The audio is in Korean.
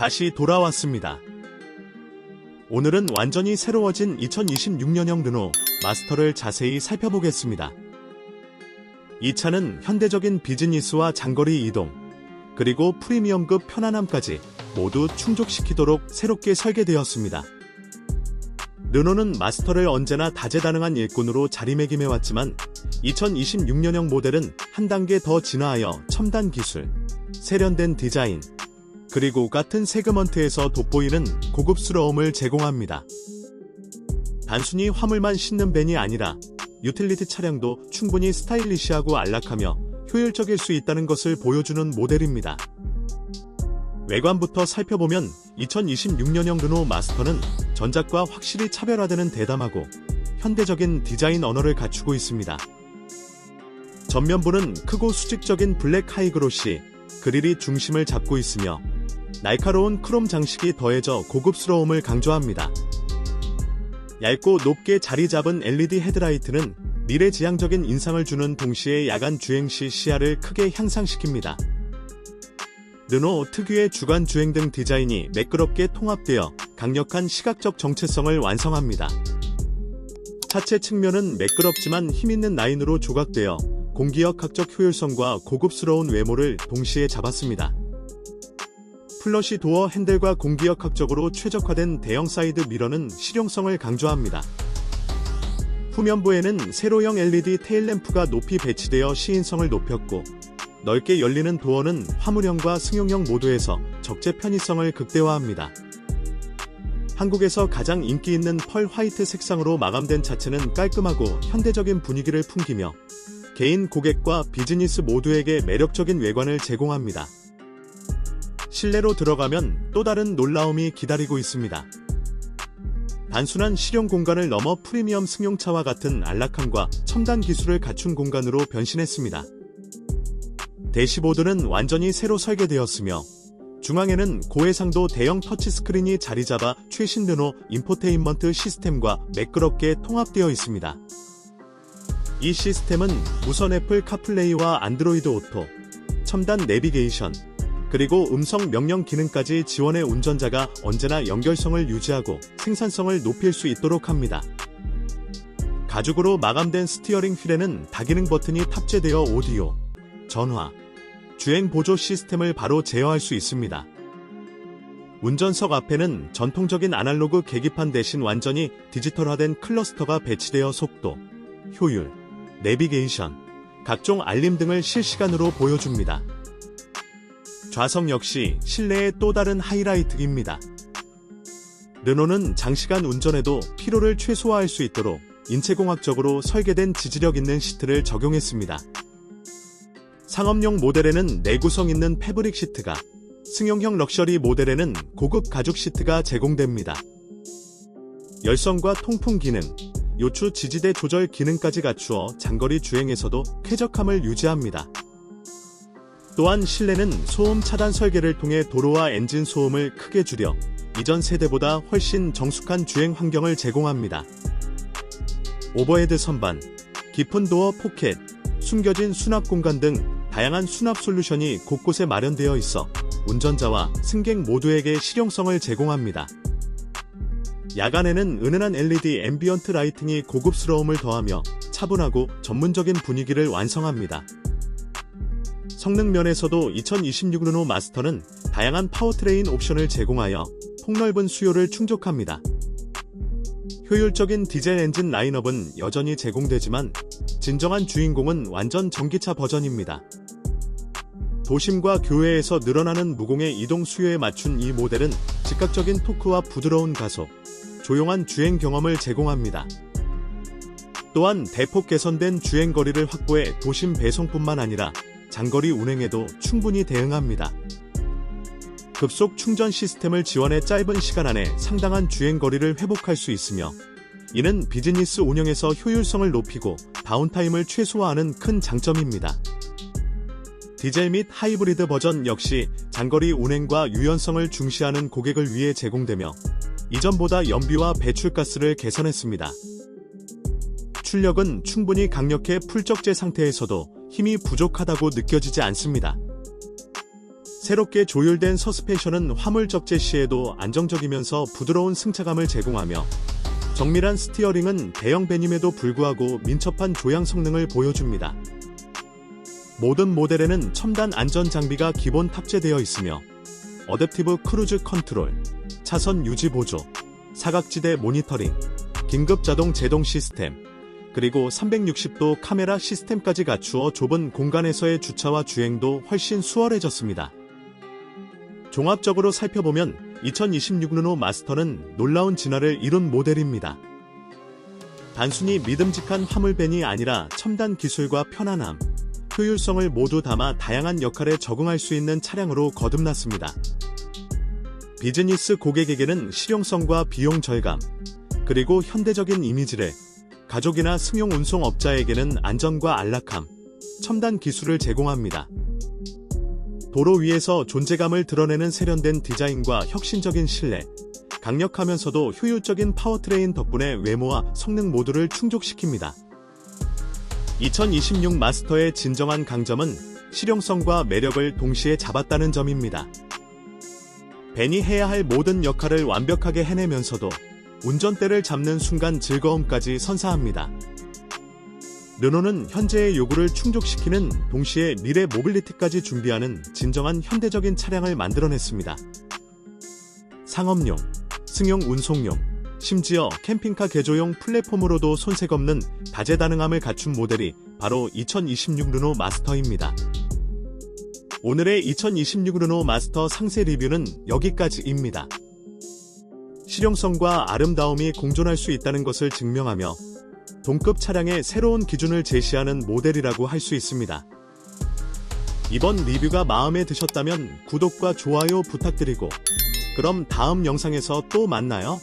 다시 돌아왔습니다. 오늘은 완전히 새로워진 2026년형 르노 마스터를 자세히 살펴보겠습니다. 이 차는 현대적인 비즈니스와 장거리 이동, 그리고 프리미엄급 편안함까지 모두 충족시키도록 새롭게 설계되었습니다. 르노는 마스터를 언제나 다재다능한 일꾼으로 자리매김해왔지만 2026년형 모델은 한 단계 더 진화하여 첨단 기술, 세련된 디자인, 그리고 같은 세그먼트에서 돋보이는 고급스러움을 제공합니다. 단순히 화물만 싣는 벤이 아니라 유틸리티 차량도 충분히 스타일리시하고 안락하며 효율적일 수 있다는 것을 보여주는 모델입니다. 외관부터 살펴보면 2026년형 르노 마스터는 전작과 확실히 차별화되는 대담하고 현대적인 디자인 언어를 갖추고 있습니다. 전면부는 크고 수직적인 블랙 하이그로시 그릴이 중심을 잡고 있으며 날카로운 크롬 장식이 더해져 고급스러움을 강조합니다. 얇고 높게 자리 잡은 LED 헤드라이트는 미래지향적인 인상을 주는 동시에 야간 주행 시 시야를 크게 향상시킵니다. 르노 특유의 주간 주행 등 디자인이 매끄럽게 통합되어 강력한 시각적 정체성을 완성합니다. 차체 측면은 매끄럽지만 힘있는 라인으로 조각되어 공기역학적 효율성과 고급스러운 외모를 동시에 잡았습니다. 플러시 도어 핸들과 공기역학적으로 최적화된 대형 사이드 미러는 실용성을 강조합니다. 후면부에는 세로형 LED 테일램프가 높이 배치되어 시인성을 높였고 넓게 열리는 도어는 화물형과 승용형 모두에서 적재 편의성을 극대화합니다. 한국에서 가장 인기 있는 펄 화이트 색상으로 마감된 차체는 깔끔하고 현대적인 분위기를 풍기며 개인 고객과 비즈니스 모두에게 매력적인 외관을 제공합니다. 실내로 들어가면 또 다른 놀라움이 기다리고 있습니다. 단순한 실용 공간을 넘어 프리미엄 승용차와 같은 안락함과 첨단 기술을 갖춘 공간으로 변신했습니다. 대시보드는 완전히 새로 설계되었으며 중앙에는 고해상도 대형 터치스크린이 자리 잡아 최신 르노 인포테인먼트 시스템과 매끄럽게 통합되어 있습니다. 이 시스템은 무선 애플 카플레이와 안드로이드 오토, 첨단 내비게이션, 그리고 음성 명령 기능까지 지원해 운전자가 언제나 연결성을 유지하고 생산성을 높일 수 있도록 합니다. 가죽으로 마감된 스티어링 휠에는 다기능 버튼이 탑재되어 오디오, 전화, 주행 보조 시스템을 바로 제어할 수 있습니다. 운전석 앞에는 전통적인 아날로그 계기판 대신 완전히 디지털화된 클러스터가 배치되어 속도, 효율, 내비게이션, 각종 알림 등을 실시간으로 보여줍니다. 좌석 역시 실내의 또 다른 하이라이트입니다. 르노는 장시간 운전에도 피로를 최소화할 수 있도록 인체공학적으로 설계된 지지력 있는 시트를 적용했습니다. 상업용 모델에는 내구성 있는 패브릭 시트가, 승용형 럭셔리 모델에는 고급 가죽 시트가 제공됩니다. 열선과 통풍 기능, 요추 지지대 조절 기능까지 갖추어 장거리 주행에서도 쾌적함을 유지합니다. 또한 실내는 소음 차단 설계를 통해 도로와 엔진 소음을 크게 줄여 이전 세대보다 훨씬 정숙한 주행 환경을 제공합니다. 오버헤드 선반, 깊은 도어 포켓, 숨겨진 수납 공간 등 다양한 수납 솔루션이 곳곳에 마련되어 있어 운전자와 승객 모두에게 실용성을 제공합니다. 야간에는 은은한 LED 앰비언트 라이팅이 고급스러움을 더하며 차분하고 전문적인 분위기를 완성합니다. 성능 면에서도 2026 르노 마스터는 다양한 파워트레인 옵션을 제공하여 폭넓은 수요를 충족합니다. 효율적인 디젤 엔진 라인업은 여전히 제공되지만 진정한 주인공은 완전 전기차 버전입니다. 도심과 교외에서 늘어나는 무공의 이동 수요에 맞춘 이 모델은 즉각적인 토크와 부드러운 가속, 조용한 주행 경험을 제공합니다. 또한 대폭 개선된 주행 거리를 확보해 도심 배송뿐만 아니라 장거리 운행에도 충분히 대응합니다. 급속 충전 시스템을 지원해 짧은 시간 안에 상당한 주행 거리를 회복할 수 있으며 이는 비즈니스 운영에서 효율성을 높이고 다운타임을 최소화하는 큰 장점입니다. 디젤 및 하이브리드 버전 역시 장거리 운행과 유연성을 중시하는 고객을 위해 제공되며 이전보다 연비와 배출가스를 개선했습니다. 출력은 충분히 강력해 풀적재 상태에서도 힘이 부족하다고 느껴지지 않습니다. 새롭게 조율된 서스펜션은 화물 적재 시에도 안정적이면서 부드러운 승차감을 제공하며 정밀한 스티어링은 대형 배님에도 불구하고 민첩한 조향 성능을 보여줍니다. 모든 모델에는 첨단 안전 장비가 기본 탑재되어 있으며 어댑티브 크루즈 컨트롤, 차선 유지 보조, 사각지대 모니터링, 긴급 자동 제동 시스템, 그리고 360도 카메라 시스템까지 갖추어 좁은 공간에서의 주차와 주행도 훨씬 수월해졌습니다. 종합적으로 살펴보면 2026 르노 마스터는 놀라운 진화를 이룬 모델입니다. 단순히 믿음직한 화물밴이 아니라 첨단 기술과 편안함, 효율성을 모두 담아 다양한 역할에 적응할 수 있는 차량으로 거듭났습니다. 비즈니스 고객에게는 실용성과 비용 절감, 그리고 현대적인 이미지를, 가족이나 승용 운송 업자에게는 안전과 안락함, 첨단 기술을 제공합니다. 도로 위에서 존재감을 드러내는 세련된 디자인과 혁신적인 실내, 강력하면서도 효율적인 파워트레인 덕분에 외모와 성능 모두를 충족시킵니다. 2026 마스터의 진정한 강점은 실용성과 매력을 동시에 잡았다는 점입니다. 벤이 해야 할 모든 역할을 완벽하게 해내면서도 운전대를 잡는 순간 즐거움까지 선사합니다. 르노는 현재의 요구를 충족시키는 동시에 미래 모빌리티까지 준비하는 진정한 현대적인 차량을 만들어냈습니다. 상업용, 승용 운송용, 심지어 캠핑카 개조용 플랫폼으로도 손색 없는 다재다능함을 갖춘 모델이 바로 2026 르노 마스터입니다. 오늘의 2026 르노 마스터 상세 리뷰는 여기까지입니다. 실용성과 아름다움이 공존할 수 있다는 것을 증명하며 동급 차량의 새로운 기준을 제시하는 모델이라고 할 수 있습니다. 이번 리뷰가 마음에 드셨다면 구독과 좋아요 부탁드리고 그럼 다음 영상에서 또 만나요.